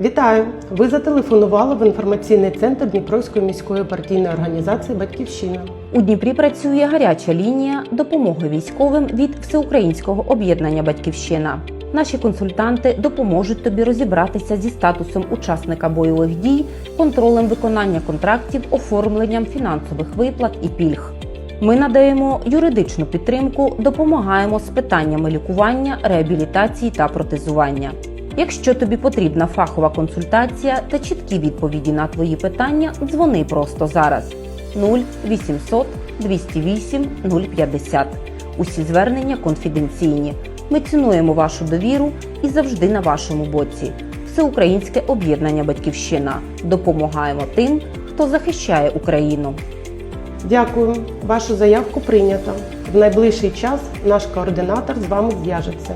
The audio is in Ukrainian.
Вітаю! Ви зателефонували в інформаційний центр Дніпровської міської партійної організації Батьківщина. У Дніпрі працює гаряча лінія допомоги військовим від Всеукраїнського об'єднання Батьківщина. Наші консультанти допоможуть тобі розібратися зі статусом учасника бойових дій, контролем виконання контрактів, оформленням фінансових виплат і пільг. Ми надаємо юридичну підтримку, допомагаємо з питаннями лікування, реабілітації та протезування. Якщо тобі потрібна фахова консультація та чіткі відповіді на твої питання, дзвони просто зараз 0800 208 050. Усі звернення конфіденційні. Ми цінуємо вашу довіру і завжди на вашому боці. Всеукраїнське об'єднання Батьківщина. Допомагаємо тим, хто захищає Україну. Дякую. Вашу заявку прийнято. В найближчий час наш координатор з вами зв'яжеться.